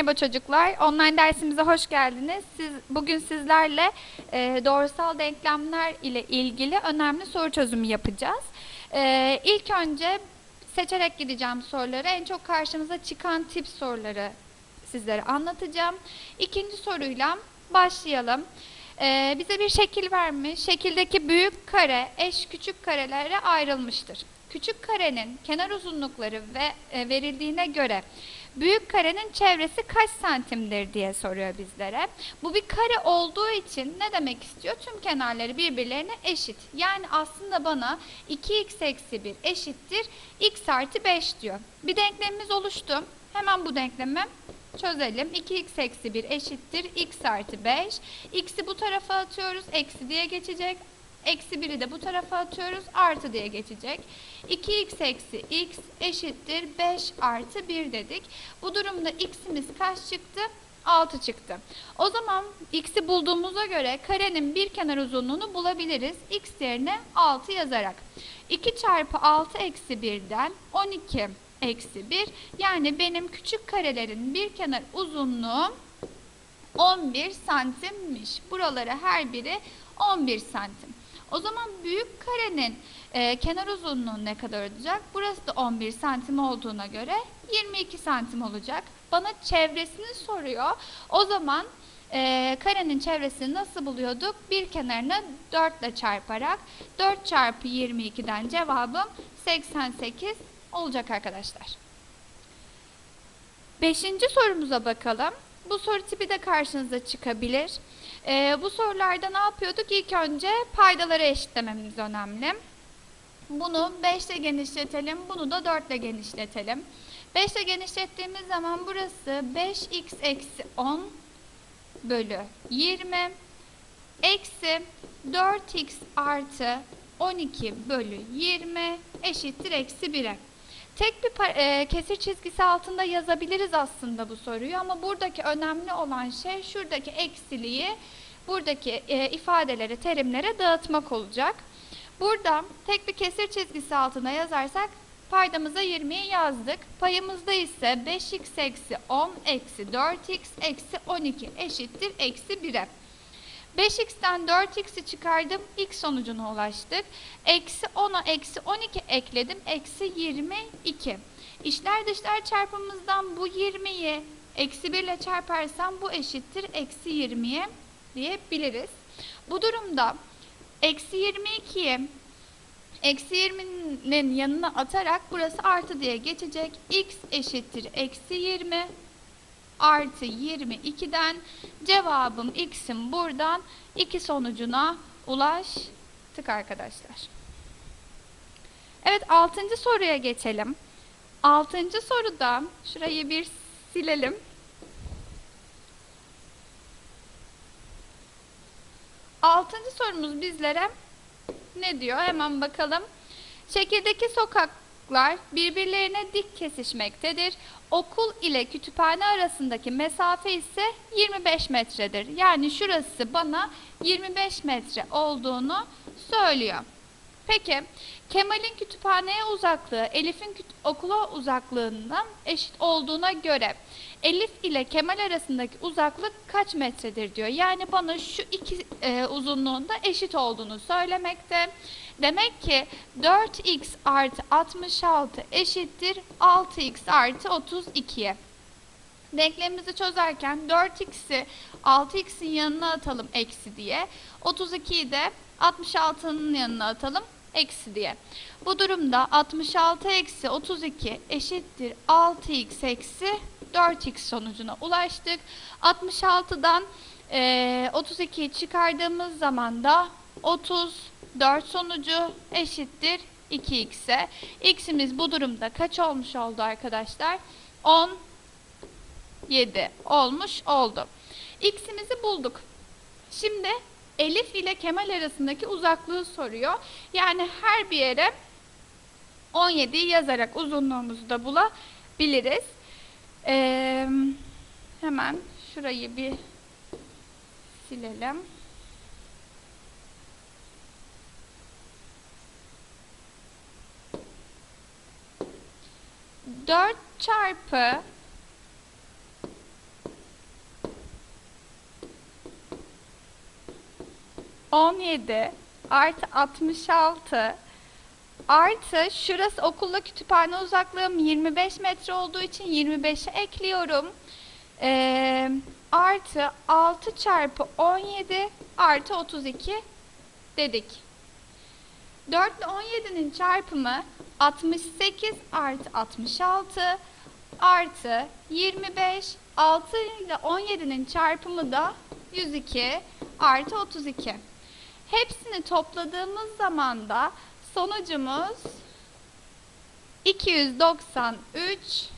Merhaba çocuklar. Online dersimize hoş geldiniz. Siz bugün sizlerle e, doğrusal denklemler ile ilgili önemli soru çözümü yapacağız. E, ilk önce seçerek gideceğim soruları. En çok karşımıza çıkan tip soruları sizlere anlatacağım. İkinci soruyla başlayalım. E, bize bir şekil vermiş. Şekildeki büyük kare eş küçük karelere ayrılmıştır. Küçük karenin kenar uzunlukları ve e, verildiğine göre büyük karenin çevresi kaç santimdir diye soruyor bizlere. Bu bir kare olduğu için ne demek istiyor? Tüm kenarları birbirlerine eşit. Yani aslında bana 2x eksi 1 eşittir x artı 5 diyor. Bir denklemimiz oluştu. Hemen bu denklemi çözelim. 2x eksi 1 eşittir x artı 5. x'i bu tarafa atıyoruz. Eksi diye geçecek. Eksi 1'i de bu tarafa atıyoruz. Artı diye geçecek. 2x eksi x eşittir 5 artı 1 dedik. Bu durumda x'imiz kaç çıktı? 6 çıktı. O zaman x'i bulduğumuza göre karenin bir kenar uzunluğunu bulabiliriz. x yerine 6 yazarak. 2 çarpı 6 eksi 1'den 12 eksi 1. Yani benim küçük karelerin bir kenar uzunluğu 11 santimmiş. Buraları her biri 11 santim. O zaman büyük karenin e, kenar uzunluğu ne kadar olacak? Burası da 11 santim olduğuna göre 22 santim olacak. Bana çevresini soruyor. O zaman e, karenin çevresini nasıl buluyorduk? Bir kenarını 4 ile çarparak 4 çarpı 22'den cevabım 88 olacak arkadaşlar. Beşinci sorumuza bakalım. Bu soru tipi de karşınıza çıkabilir. Ee, bu sorularda ne yapıyorduk? İlk önce paydaları eşitlememiz önemli. Bunu 5 ile genişletelim, bunu da 4 ile genişletelim. 5 ile genişlettiğimiz zaman burası 5x eksi 10 bölü 20 eksi 4x artı 12 bölü 20 eşittir eksi 1'e. Tek bir e, kesir çizgisi altında yazabiliriz aslında bu soruyu ama buradaki önemli olan şey şuradaki eksiliği buradaki e, ifadeleri, terimlere dağıtmak olacak. Burada tek bir kesir çizgisi altına yazarsak paydamıza 20'yi yazdık. Payımızda ise 5x eksi 10 eksi 4x eksi 12 eşittir eksi 1'e. 5x'ten 4x'i çıkardım. X sonucuna ulaştık. Eksi 10'a eksi 12 ekledim. Eksi 22. İşler dışlar çarpımımızdan bu 20'yi eksi 1 ile çarparsam bu eşittir eksi 20'ye diyebiliriz. Bu durumda eksi 22'yi eksi 20'nin yanına atarak burası artı diye geçecek. x eşittir eksi 20 artı 22'den cevabım x'im buradan 2 sonucuna ulaştık arkadaşlar. Evet 6. soruya geçelim. 6. soruda şurayı bir silelim. Altıncı sorumuz bizlere ne diyor? Hemen bakalım. Şekildeki sokaklar birbirlerine dik kesişmektedir. Okul ile kütüphane arasındaki mesafe ise 25 metredir. Yani şurası bana 25 metre olduğunu söylüyor. Peki Kemal'in kütüphaneye uzaklığı Elif'in okula uzaklığından eşit olduğuna göre Elif ile Kemal arasındaki uzaklık kaç metredir diyor. Yani bana şu iki e, uzunluğunda eşit olduğunu söylemekte. Demek ki 4x artı 66 eşittir 6x artı 32'ye. Denklemimizi çözerken 4x'i 6x'in yanına atalım eksi diye. 32'yi de 66'nın yanına atalım eksi diye. Bu durumda 66 eksi 32 eşittir 6x eksi 4x sonucuna ulaştık. 66'dan eee 32'yi çıkardığımız zaman da 34 sonucu eşittir 2x'e. x'imiz bu durumda kaç olmuş oldu arkadaşlar? 17 olmuş oldu. x'imizi bulduk. Şimdi Elif ile Kemal arasındaki uzaklığı soruyor. Yani her bir yere 17'yi yazarak uzunluğumuzu da bulabiliriz. Ee, hemen şurayı bir silelim. 4 çarpı on yedi artı altmış altı artı şurası okulla kütüphane uzaklığım 25 metre olduğu için 25'e ekliyorum. Ee, artı 6 çarpı 17 artı 32 dedik. 4 ile 17'nin çarpımı 68 artı 66 artı 25 6 ile 17'nin çarpımı da 102 artı 32. Hepsini topladığımız zaman da sonucumuz 293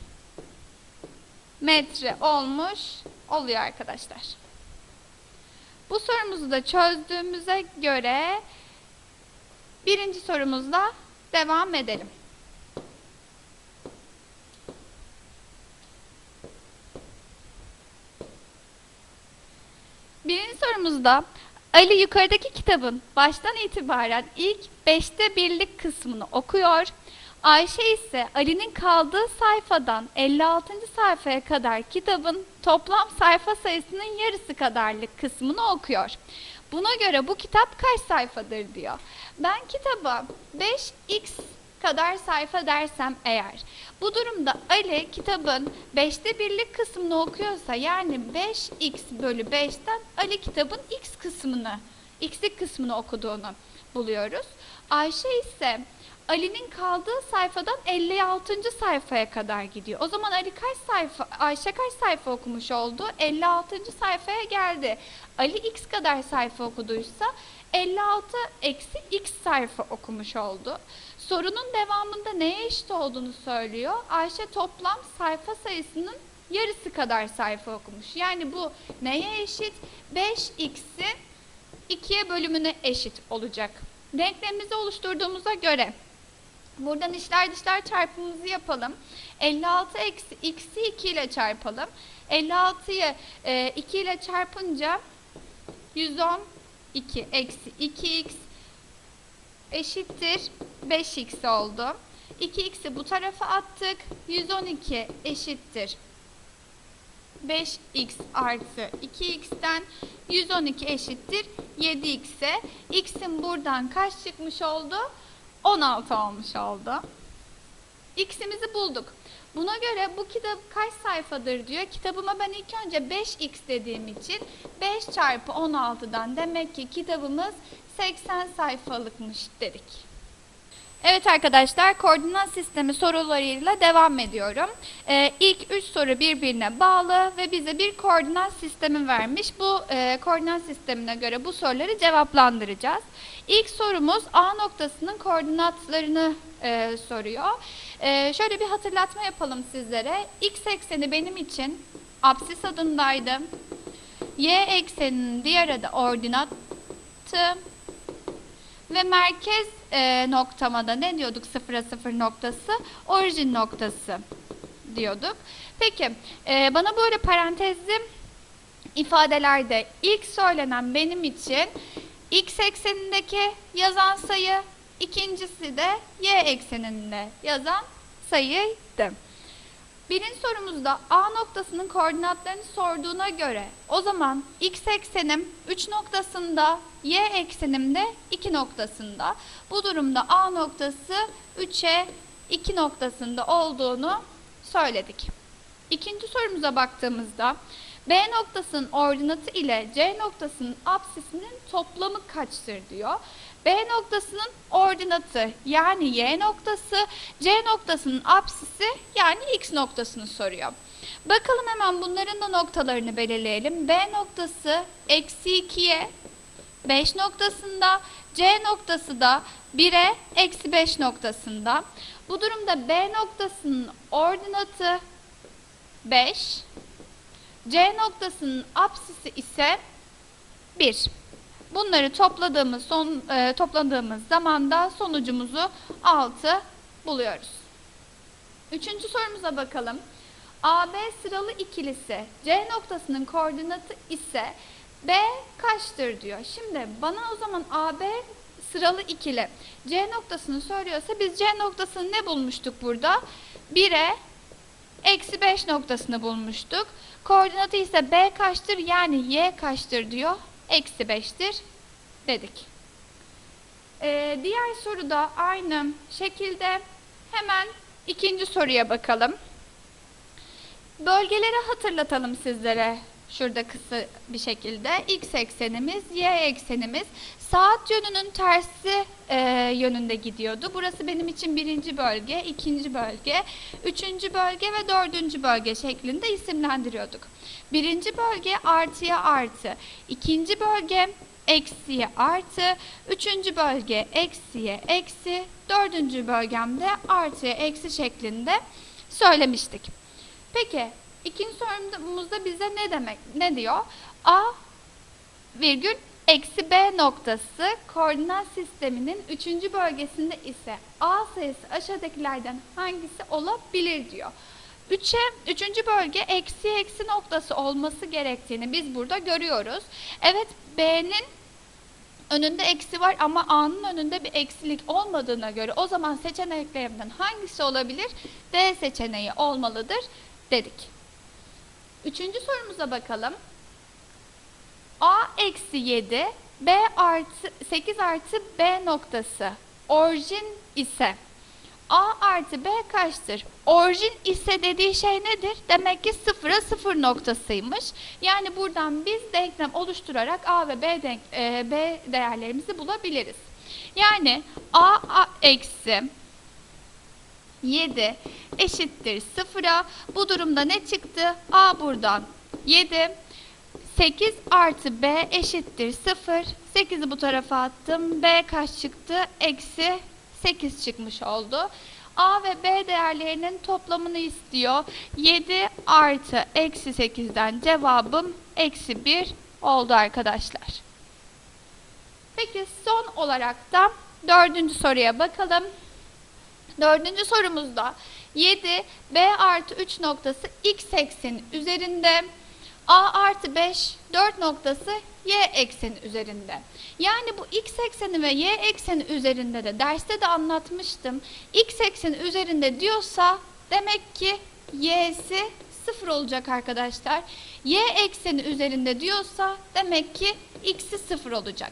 metre olmuş oluyor arkadaşlar. Bu sorumuzu da çözdüğümüze göre birinci sorumuzla devam edelim. Birinci sorumuzda Ali yukarıdaki kitabın baştan itibaren ilk beşte birlik kısmını okuyor. Ayşe ise Ali'nin kaldığı sayfadan 56. sayfaya kadar kitabın toplam sayfa sayısının yarısı kadarlık kısmını okuyor. Buna göre bu kitap kaç sayfadır diyor. Ben kitaba 5x kadar sayfa dersem eğer. Bu durumda Ali kitabın 5'te birlik kısmını okuyorsa yani 5x bölü 5'ten Ali kitabın x kısmını, x'lik kısmını okuduğunu buluyoruz. Ayşe ise Ali'nin kaldığı sayfadan 56. sayfaya kadar gidiyor. O zaman Ali kaç sayfa, Ayşe kaç sayfa okumuş oldu? 56. sayfaya geldi. Ali x kadar sayfa okuduysa 56 eksi x sayfa okumuş oldu. Sorunun devamında neye eşit olduğunu söylüyor. Ayşe toplam sayfa sayısının yarısı kadar sayfa okumuş. Yani bu neye eşit? 5x'i 2'ye bölümüne eşit olacak. Denklemimizi oluşturduğumuza göre buradan içler dışlar çarpımımızı yapalım. 56 eksi x'i 2 ile çarpalım. 56'yı e, 2 ile çarpınca 112 eksi 2x eşittir 5x oldu. 2x'i bu tarafa attık. 112 eşittir 5x artı 2x'ten 112 eşittir 7x'e. x'in buradan kaç çıkmış oldu? 16 olmuş oldu. x'imizi bulduk. Buna göre bu kitap kaç sayfadır diyor. Kitabıma ben ilk önce 5x dediğim için 5 çarpı 16'dan demek ki kitabımız 80 sayfalıkmış dedik. Evet arkadaşlar koordinat sistemi sorularıyla devam ediyorum. Ee, ilk 3 soru birbirine bağlı ve bize bir koordinat sistemi vermiş. Bu e, koordinat sistemine göre bu soruları cevaplandıracağız. İlk sorumuz A noktasının koordinatlarını e, soruyor. E, şöyle bir hatırlatma yapalım sizlere. X ekseni benim için absis adındaydı. Y ekseninin diğer adı ordinattı. Ve merkez e, noktama da ne diyorduk sıfıra sıfır noktası? Orijin noktası diyorduk. Peki e, bana böyle parantezli ifadelerde ilk söylenen benim için x eksenindeki yazan sayı, ikincisi de y ekseninde yazan sayıydı. Birinci sorumuzda A noktasının koordinatlarını sorduğuna göre o zaman x eksenim 3 noktasında, y eksenim de 2 noktasında. Bu durumda A noktası 3'e 2 noktasında olduğunu söyledik. İkinci sorumuza baktığımızda B noktasının ordinatı ile C noktasının apsisinin toplamı kaçtır diyor. B noktasının ordinatı yani Y noktası, C noktasının apsisi yani X noktasını soruyor. Bakalım hemen bunların da noktalarını belirleyelim. B noktası eksi 2'ye 5 noktasında, C noktası da 1'e eksi 5 noktasında. Bu durumda B noktasının ordinatı 5, C noktasının apsisi ise 1. Bunları topladığımız son e, topladığımız zaman da sonucumuzu 6 buluyoruz. Üçüncü sorumuza bakalım. AB sıralı ikilisi C noktasının koordinatı ise B kaçtır diyor. Şimdi bana o zaman AB sıralı ikili C noktasını söylüyorsa biz C noktasını ne bulmuştuk burada? 1'e eksi 5 noktasını bulmuştuk. Koordinatı ise B kaçtır yani Y kaçtır diyor. Eksi 5'tir dedik. Ee, diğer soruda aynı şekilde hemen ikinci soruya bakalım. Bölgeleri hatırlatalım sizlere şurada kısa bir şekilde. X eksenimiz, Y eksenimiz. Saat yönünün tersi e, yönünde gidiyordu. Burası benim için birinci bölge, ikinci bölge, üçüncü bölge ve dördüncü bölge şeklinde isimlendiriyorduk. Birinci bölge artıya artı, ikinci bölge eksiye artı, üçüncü bölge eksiye eksi, dördüncü bölgemde artıya eksi şeklinde söylemiştik. Peki ikinci sorumuzda bize ne demek ne diyor? A virgül eksi B noktası koordinat sisteminin üçüncü bölgesinde ise A sayısı aşağıdakilerden hangisi olabilir diyor. Üçe, üçüncü bölge eksi eksi noktası olması gerektiğini biz burada görüyoruz. Evet B'nin önünde eksi var ama A'nın önünde bir eksilik olmadığına göre o zaman seçeneklerimden hangisi olabilir? D seçeneği olmalıdır dedik. Üçüncü sorumuza bakalım. A eksi 7, B artı 8 artı B noktası orijin ise A artı B kaçtır? Orijin ise dediği şey nedir? Demek ki sıfıra sıfır noktasıymış. Yani buradan biz denklem oluşturarak A ve B, denk, e, B değerlerimizi bulabiliriz. Yani A, A eksi 7 eşittir sıfıra. Bu durumda ne çıktı? A buradan 7. 8 artı B eşittir 0. 8'i bu tarafa attım. B kaç çıktı? Eksi 8 çıkmış oldu. A ve B değerlerinin toplamını istiyor. 7 artı eksi 8'den cevabım eksi 1 oldu arkadaşlar. Peki son olarak da dördüncü soruya bakalım. Dördüncü sorumuzda 7 B artı 3 noktası x ekseni üzerinde A artı 5 4 noktası y ekseni üzerinde. Yani bu x ekseni ve y ekseni üzerinde de derste de anlatmıştım. x ekseni üzerinde diyorsa demek ki y'si 0 olacak arkadaşlar. y ekseni üzerinde diyorsa demek ki x'i 0 olacak.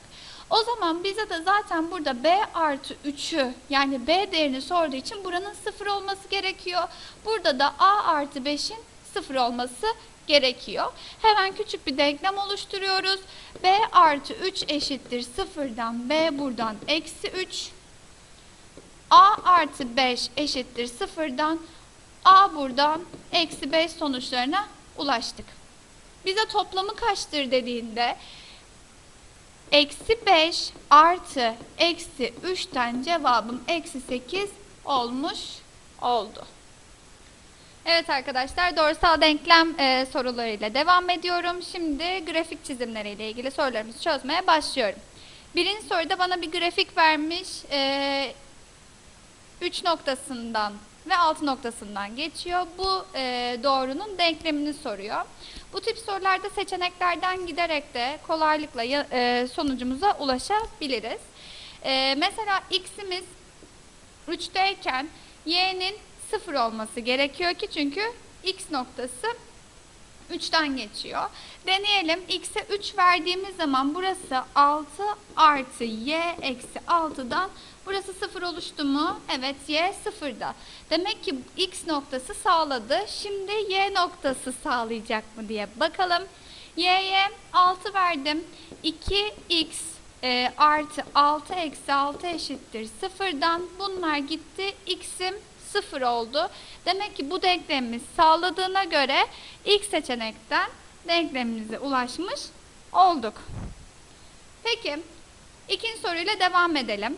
O zaman bize de zaten burada b artı 3'ü yani b değerini sorduğu için buranın 0 olması gerekiyor. Burada da a artı 5'in 0 olması gerekiyor. Hemen küçük bir denklem oluşturuyoruz. b artı 3 eşittir 0'dan b buradan eksi 3. a artı 5 eşittir 0'dan a buradan eksi 5 sonuçlarına ulaştık. Bize toplamı kaçtır dediğinde eksi 5 artı eksi 3'ten cevabım eksi 8 olmuş oldu. Evet arkadaşlar doğrusal denklem e, sorularıyla devam ediyorum. Şimdi grafik çizimleriyle ilgili sorularımızı çözmeye başlıyorum. Birinci soruda bana bir grafik vermiş. 3 e, noktasından ve 6 noktasından geçiyor. Bu e, doğrunun denklemini soruyor. Bu tip sorularda seçeneklerden giderek de kolaylıkla e, sonucumuza ulaşabiliriz. E, mesela x'imiz 3'teyken y'nin 0 olması gerekiyor ki çünkü x noktası 3'ten geçiyor. Deneyelim. X'e 3 verdiğimiz zaman burası 6 artı y eksi 6'dan burası 0 oluştu mu? Evet y 0'da. Demek ki x noktası sağladı. Şimdi y noktası sağlayacak mı diye bakalım. y'ye 6 verdim. 2x e, artı 6 eksi 6 eşittir 0'dan bunlar gitti. x'im 0 oldu. Demek ki bu denklemimiz sağladığına göre ilk seçenekten denklemimize ulaşmış olduk. Peki ikinci soruyla devam edelim.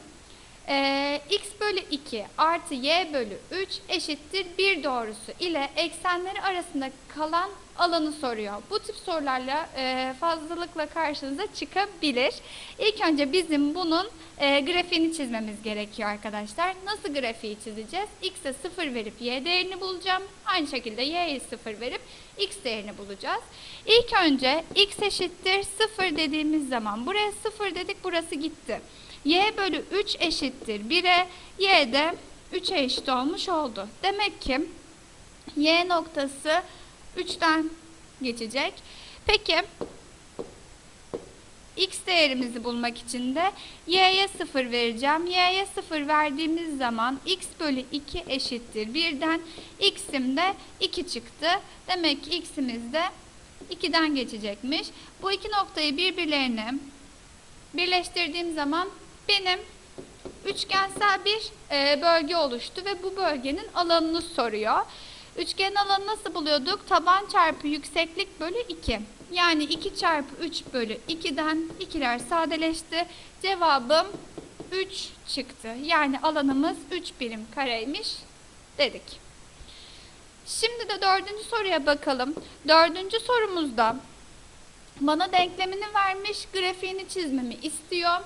Ee, x bölü 2 artı y bölü 3 eşittir 1 doğrusu ile eksenleri arasında kalan alanı soruyor. Bu tip sorularla e, fazlalıkla karşınıza çıkabilir. İlk önce bizim bunun e, grafiğini çizmemiz gerekiyor arkadaşlar. Nasıl grafiği çizeceğiz? X'e 0 verip y değerini bulacağım. Aynı şekilde y'ye 0 verip x değerini bulacağız. İlk önce x eşittir 0 dediğimiz zaman buraya 0 dedik burası gitti. Y bölü 3 eşittir 1'e y de 3'e eşit olmuş oldu. Demek ki y noktası 3'ten geçecek. Peki x değerimizi bulmak için de y'ye 0 vereceğim. y'ye 0 verdiğimiz zaman x bölü 2 eşittir 1'den x'im de 2 çıktı. Demek ki x'imiz de 2'den geçecekmiş. Bu iki noktayı birbirlerine birleştirdiğim zaman benim üçgensel bir e, bölge oluştu ve bu bölgenin alanını soruyor. Üçgenin alanı nasıl buluyorduk? Taban çarpı yükseklik bölü 2. Yani 2 çarpı 3 bölü 2'den 2'ler sadeleşti. Cevabım 3 çıktı. Yani alanımız 3 birim kareymiş dedik. Şimdi de dördüncü soruya bakalım. Dördüncü sorumuzda bana denklemini vermiş, grafiğini çizmemi istiyor.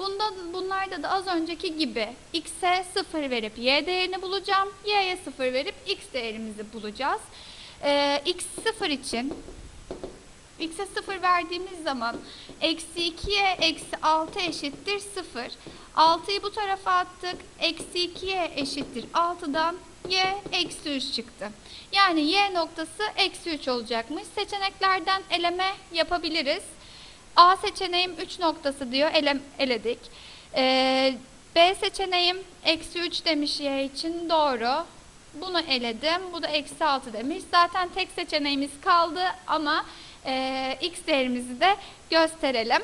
Bunda, bunlarda da az önceki gibi x'e 0 verip y değerini bulacağım. y'ye 0 verip x değerimizi bulacağız. Ee, x 0 için x'e 0 verdiğimiz zaman eksi 2'ye eksi 6 eşittir 0. 6'yı bu tarafa attık. Eksi 2'ye eşittir 6'dan y eksi 3 çıktı. Yani y noktası eksi 3 olacakmış. Seçeneklerden eleme yapabiliriz. A seçeneğim 3 noktası diyor. Elem, eledik. Ee, B seçeneğim eksi 3 demiş y için. Doğru. Bunu eledim. Bu da eksi 6 demiş. Zaten tek seçeneğimiz kaldı ama e, x değerimizi de gösterelim.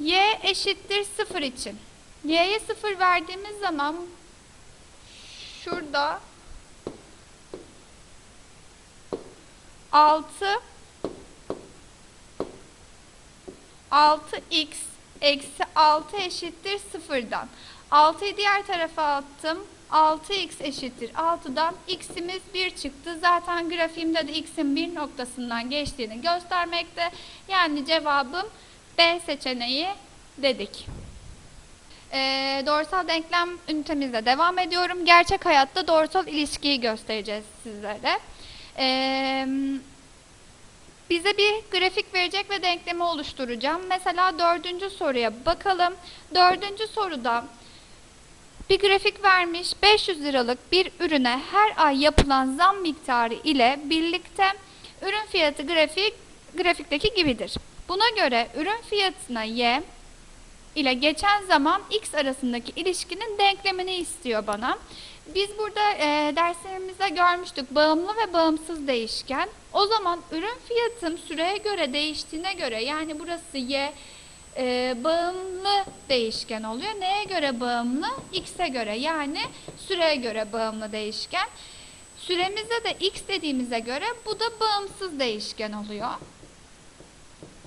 y eşittir 0 için. y'ye 0 verdiğimiz zaman şurada 6 6x eksi 6 eşittir 0'dan. 6'yı diğer tarafa attım. 6x eşittir 6'dan x'imiz 1 çıktı. Zaten grafiğimde de x'in 1 noktasından geçtiğini göstermekte. Yani cevabım B seçeneği dedik. Ee, doğrusal denklem ünitemizle devam ediyorum. Gerçek hayatta doğrusal ilişkiyi göstereceğiz sizlere. Ee, bize bir grafik verecek ve denklemi oluşturacağım. Mesela dördüncü soruya bakalım. Dördüncü soruda bir grafik vermiş 500 liralık bir ürüne her ay yapılan zam miktarı ile birlikte ürün fiyatı grafik grafikteki gibidir. Buna göre ürün fiyatına y ile geçen zaman x arasındaki ilişkinin denklemini istiyor bana. Biz burada e, derslerimizde görmüştük bağımlı ve bağımsız değişken. O zaman ürün fiyatım süreye göre değiştiğine göre yani burası y e, bağımlı değişken oluyor. Neye göre bağımlı? X'e göre yani süreye göre bağımlı değişken. Süremizde de x dediğimize göre bu da bağımsız değişken oluyor.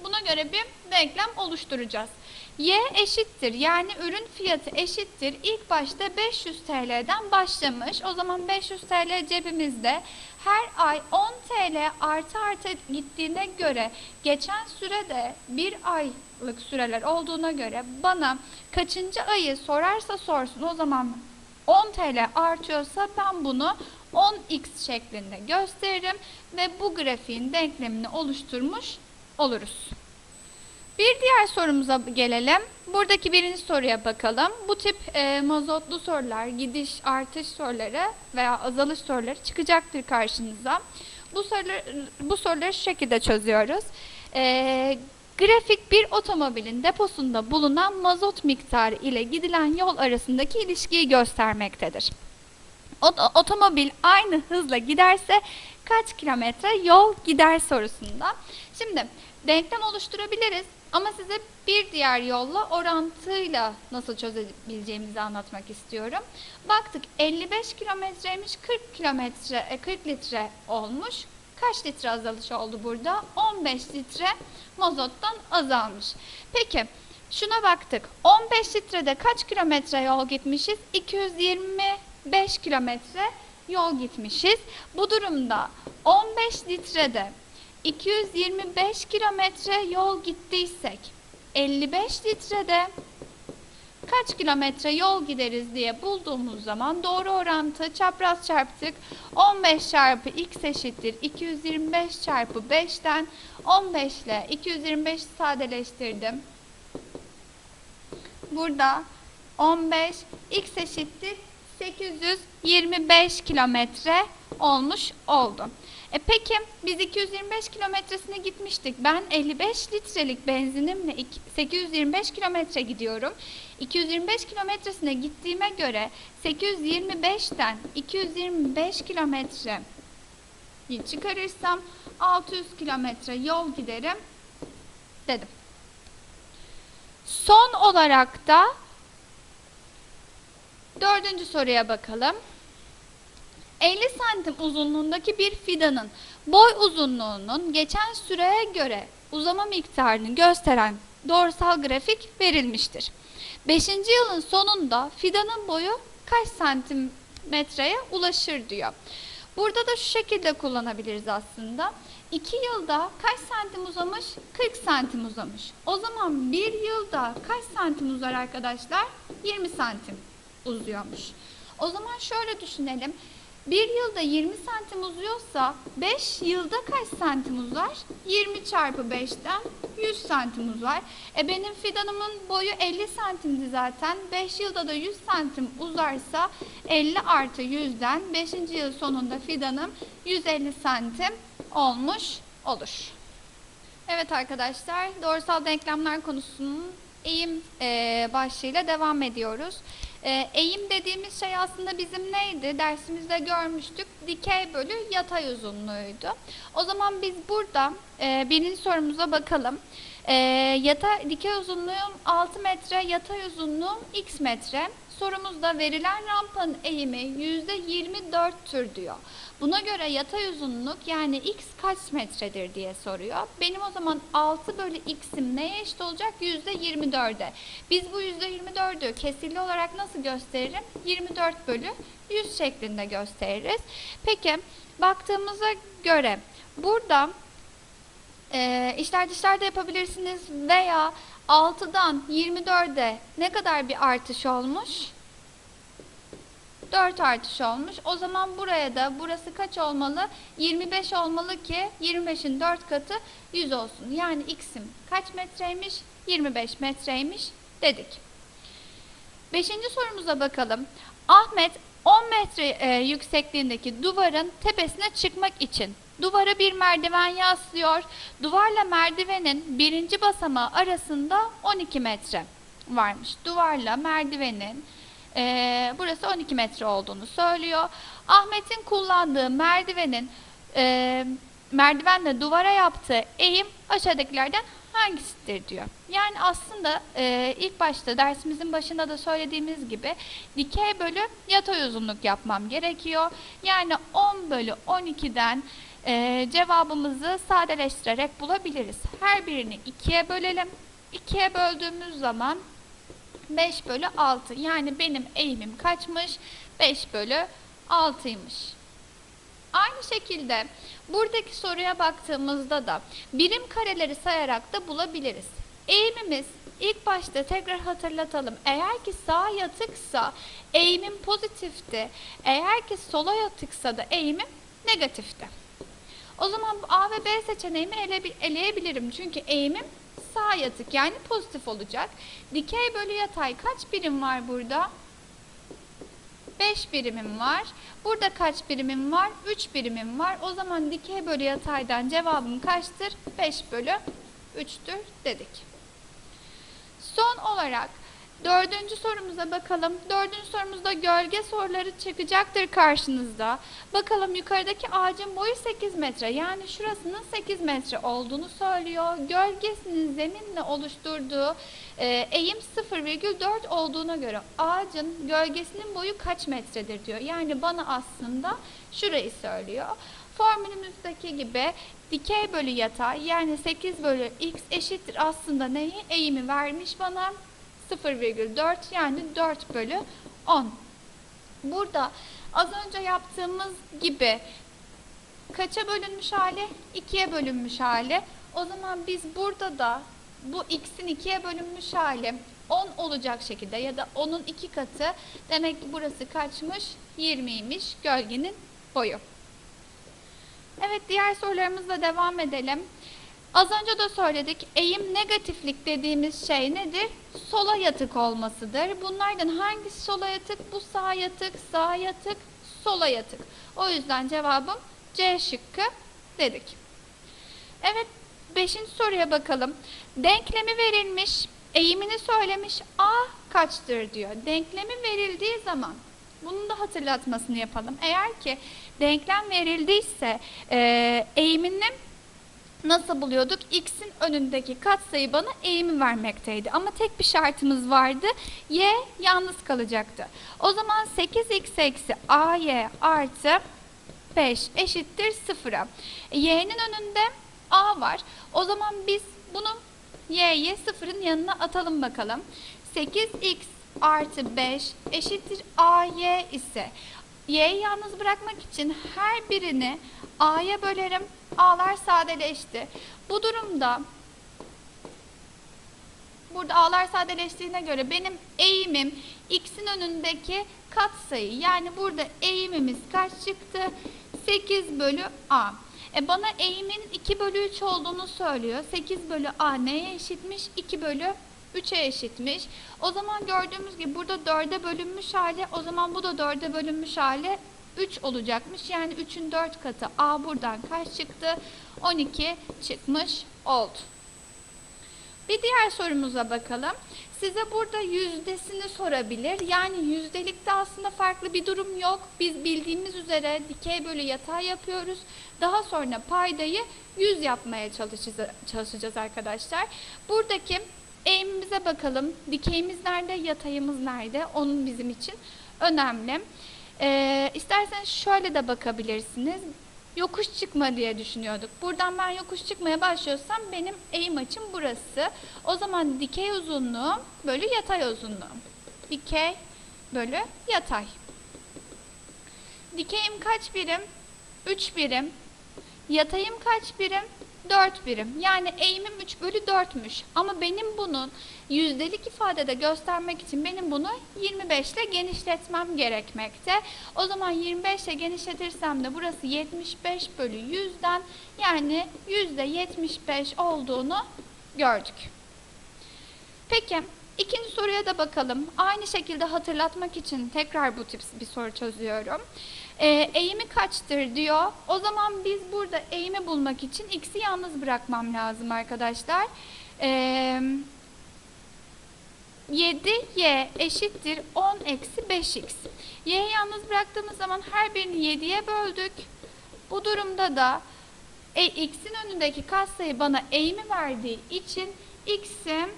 Buna göre bir denklem oluşturacağız. Y eşittir yani ürün fiyatı eşittir. İlk başta 500 TL'den başlamış. O zaman 500 TL cebimizde her ay 10 TL artı artı gittiğine göre geçen sürede bir aylık süreler olduğuna göre bana kaçıncı ayı sorarsa sorsun o zaman 10 TL artıyorsa ben bunu 10x şeklinde gösteririm ve bu grafiğin denklemini oluşturmuş oluruz. Bir diğer sorumuza gelelim. Buradaki birinci soruya bakalım. Bu tip e, mazotlu sorular, gidiş artış soruları veya azalış soruları çıkacaktır karşınıza. Bu soruları, bu soruları şu şekilde çözüyoruz. E, grafik bir otomobilin deposunda bulunan mazot miktarı ile gidilen yol arasındaki ilişkiyi göstermektedir. Ot- otomobil aynı hızla giderse kaç kilometre yol gider sorusunda. Şimdi denklem oluşturabiliriz ama size bir diğer yolla orantıyla nasıl çözebileceğimizi anlatmak istiyorum. Baktık 55 kilometreymiş 40 kilometre 40 litre olmuş. Kaç litre azalış oldu burada? 15 litre mazottan azalmış. Peki şuna baktık. 15 litrede kaç kilometre yol gitmişiz? 225 kilometre yol gitmişiz. Bu durumda 15 litrede 225 kilometre yol gittiysek 55 litrede kaç kilometre yol gideriz diye bulduğumuz zaman doğru orantı çapraz çarptık. 15 çarpı x eşittir 225 çarpı 5'ten 15 ile 225 sadeleştirdim. Burada 15 x eşittir 825 kilometre olmuş oldu. E peki biz 225 kilometresine gitmiştik. Ben 55 litrelik benzinimle ik- 825 kilometre gidiyorum. 225 kilometresine gittiğime göre 825'ten 225 kilometre çıkarırsam 600 kilometre yol giderim dedim. Son olarak da dördüncü soruya bakalım. 50 santim uzunluğundaki bir fidanın boy uzunluğunun geçen süreye göre uzama miktarını gösteren doğrusal grafik verilmiştir. 5. yılın sonunda fidanın boyu kaç santimetreye ulaşır diyor. Burada da şu şekilde kullanabiliriz aslında. 2 yılda kaç santim uzamış? 40 santim uzamış. O zaman 1 yılda kaç santim uzar arkadaşlar? 20 santim uzuyormuş. O zaman şöyle düşünelim. 1 yılda 20 santim uzuyorsa 5 yılda kaç santim uzar? 20 çarpı 5'ten 100 santim uzar. E benim fidanımın boyu 50 santimdi zaten. 5 yılda da 100 santim uzarsa 50 artı 100'den 5. yıl sonunda fidanım 150 santim olmuş olur. Evet arkadaşlar, doğrusal denklemler konusunun eğim e, başlığıyla devam ediyoruz. E, eğim dediğimiz şey aslında bizim neydi? Dersimizde görmüştük. Dikey bölü yatay uzunluğuydu. O zaman biz burada e, birinci sorumuza bakalım. E, yatay, dikey uzunluğum 6 metre, yatay uzunluğum x metre. Sorumuzda verilen rampanın eğimi %24'tür diyor. Buna göre yatay uzunluk yani x kaç metredir diye soruyor. Benim o zaman 6 bölü x'im neye eşit olacak? %24'e. Biz bu %24'ü kesirli olarak nasıl gösteririm? 24 bölü 100 şeklinde gösteririz. Peki baktığımıza göre burada e, işler dışlar yapabilirsiniz veya 6'dan 24'e ne kadar bir artış olmuş? 4 artış olmuş. O zaman buraya da burası kaç olmalı? 25 olmalı ki 25'in 4 katı 100 olsun. Yani x'im kaç metreymiş? 25 metreymiş dedik. Beşinci sorumuza bakalım. Ahmet 10 metre e, yüksekliğindeki duvarın tepesine çıkmak için duvara bir merdiven yaslıyor. Duvarla merdivenin birinci basamağı arasında 12 metre varmış. Duvarla merdivenin e, burası 12 metre olduğunu söylüyor. Ahmet'in kullandığı merdivenin e, merdivenle duvara yaptığı eğim aşağıdakilerden hangisidir diyor. Yani aslında e, ilk başta dersimizin başında da söylediğimiz gibi dikey bölü yatay uzunluk yapmam gerekiyor. Yani 10 bölü 12'den e, cevabımızı sadeleştirerek bulabiliriz. Her birini 2'ye bölelim. 2'ye böldüğümüz zaman 5 bölü 6. Yani benim eğimim kaçmış? 5 bölü 6'ymış. Aynı şekilde buradaki soruya baktığımızda da birim kareleri sayarak da bulabiliriz. Eğimimiz ilk başta tekrar hatırlatalım. Eğer ki sağa yatıksa eğimim pozitifti. Eğer ki sola yatıksa da eğimim negatifti. O zaman A ve B seçeneğimi ele, eleyebilirim. Çünkü eğimim sağ yatık yani pozitif olacak. Dikey bölü yatay kaç birim var burada? 5 birimim var. Burada kaç birimim var? 3 birimim var. O zaman dikey bölü yataydan cevabım kaçtır? 5 bölü 3'tür dedik. Son olarak dördüncü sorumuza bakalım. Dördüncü sorumuzda gölge soruları çıkacaktır karşınızda. Bakalım yukarıdaki ağacın boyu 8 metre. Yani şurasının 8 metre olduğunu söylüyor. Gölgesinin zeminle oluşturduğu e, eğim 0,4 olduğuna göre ağacın gölgesinin boyu kaç metredir diyor. Yani bana aslında şurayı söylüyor. Formülümüzdeki gibi dikey bölü yatay yani 8 bölü x eşittir aslında neyi? Eğimi vermiş bana 0,4 yani 4 bölü 10. Burada az önce yaptığımız gibi kaça bölünmüş hali? 2'ye bölünmüş hali. O zaman biz burada da bu x'in 2'ye bölünmüş hali 10 olacak şekilde ya da 10'un 2 katı demek ki burası kaçmış? 20'ymiş gölgenin boyu. Evet diğer sorularımızla devam edelim. Az önce de söyledik. Eğim negatiflik dediğimiz şey nedir? Sola yatık olmasıdır. Bunlardan hangisi sola yatık? Bu sağ yatık, sağ yatık, sola yatık. O yüzden cevabım C şıkkı dedik. Evet, beşinci soruya bakalım. Denklemi verilmiş, eğimini söylemiş, A kaçtır diyor. Denklemi verildiği zaman, bunun da hatırlatmasını yapalım. Eğer ki denklem verildiyse e, eğimini nasıl buluyorduk? X'in önündeki katsayı bana eğimi vermekteydi. Ama tek bir şartımız vardı. Y yalnız kalacaktı. O zaman 8x eksi AY artı 5 eşittir 0'a. E, Y'nin önünde A var. O zaman biz bunu Y'yi sıfırın yanına atalım bakalım. 8x artı 5 eşittir AY ise Y'yi yalnız bırakmak için her birini A'ya bölerim. A'lar sadeleşti. Bu durumda burada A'lar sadeleştiğine göre benim eğimim X'in önündeki katsayı. Yani burada eğimimiz kaç çıktı? 8 bölü A. E bana eğimin 2 bölü 3 olduğunu söylüyor. 8 bölü A neye eşitmiş? 2 bölü 3'e eşitmiş. O zaman gördüğümüz gibi burada 4'e bölünmüş hali, o zaman bu da 4'e bölünmüş hali 3 olacakmış. Yani 3'ün 4 katı A buradan kaç çıktı? 12 çıkmış oldu. Bir diğer sorumuza bakalım. Size burada yüzdesini sorabilir. Yani yüzdelikte aslında farklı bir durum yok. Biz bildiğimiz üzere dikey bölü yatay yapıyoruz. Daha sonra paydayı 100 yapmaya çalışacağız arkadaşlar. Buradaki eğimimize bakalım. Dikeyimiz nerede, yatayımız nerede? Onun bizim için önemli. Ee, isterseniz şöyle de bakabilirsiniz. Yokuş çıkma diye düşünüyorduk. Buradan ben yokuş çıkmaya başlıyorsam benim eğim açım burası. O zaman dikey uzunluğu bölü yatay uzunluğu. Dikey bölü yatay. Dikeyim kaç birim? 3 birim. Yatayım kaç birim? 4 birim. Yani eğimim 3 bölü 4'müş. Ama benim bunun yüzdelik ifadede göstermek için benim bunu 25 ile genişletmem gerekmekte. O zaman 25 ile genişletirsem de burası 75 bölü 100'den yani yüzde 75 olduğunu gördük. Peki ikinci soruya da bakalım. Aynı şekilde hatırlatmak için tekrar bu tip bir soru çözüyorum. Ee, eğimi kaçtır diyor. O zaman biz burada eğimi bulmak için x'i yalnız bırakmam lazım arkadaşlar. Ee, 7y eşittir 10 eksi 5x. y'yi yalnız bıraktığımız zaman her birini 7'ye böldük. Bu durumda da e, x'in önündeki katsayı bana eğimi verdiği için x'im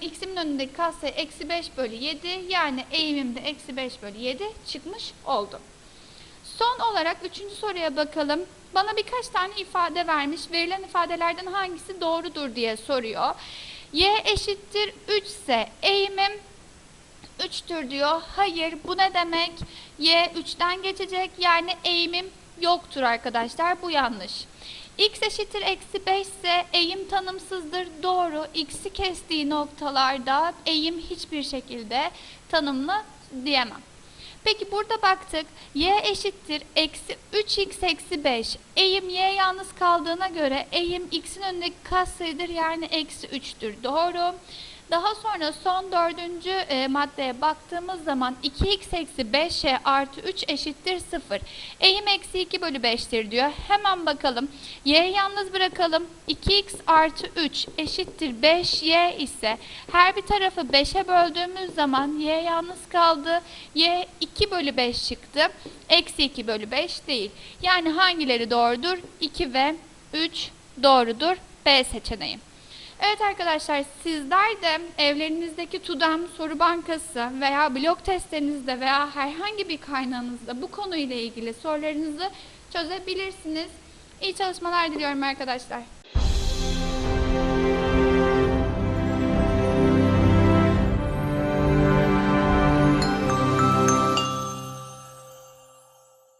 x'imin önündeki katsayı eksi 5 bölü 7 yani eğimim de eksi 5 bölü 7 çıkmış oldu. Son olarak üçüncü soruya bakalım. Bana birkaç tane ifade vermiş. Verilen ifadelerden hangisi doğrudur diye soruyor. Y eşittir 3 ise eğimim 3'tür diyor. Hayır bu ne demek? Y 3'ten geçecek yani eğimim yoktur arkadaşlar. Bu yanlış. X eşittir eksi 5 ise eğim tanımsızdır. Doğru. X'i kestiği noktalarda eğim hiçbir şekilde tanımlı diyemem. Peki burada baktık. Y eşittir eksi 3x eksi 5. Eğim y yalnız kaldığına göre eğim x'in önündeki katsayıdır yani eksi 3'tür. Doğru. Daha sonra son dördüncü e, maddeye baktığımız zaman 2x eksi 5y artı 3 eşittir 0. Eğim eksi 2 bölü 5'tir diyor. Hemen bakalım. y'yi yalnız bırakalım. 2x artı 3 eşittir 5y ise her bir tarafı 5'e böldüğümüz zaman y yalnız kaldı. y 2 bölü 5 çıktı. Eksi 2 bölü 5 değil. Yani hangileri doğrudur? 2 ve 3 doğrudur. B seçeneği. Evet arkadaşlar sizler de evlerinizdeki TUDEM soru bankası veya blog testlerinizde veya herhangi bir kaynağınızda bu konuyla ilgili sorularınızı çözebilirsiniz. İyi çalışmalar diliyorum arkadaşlar.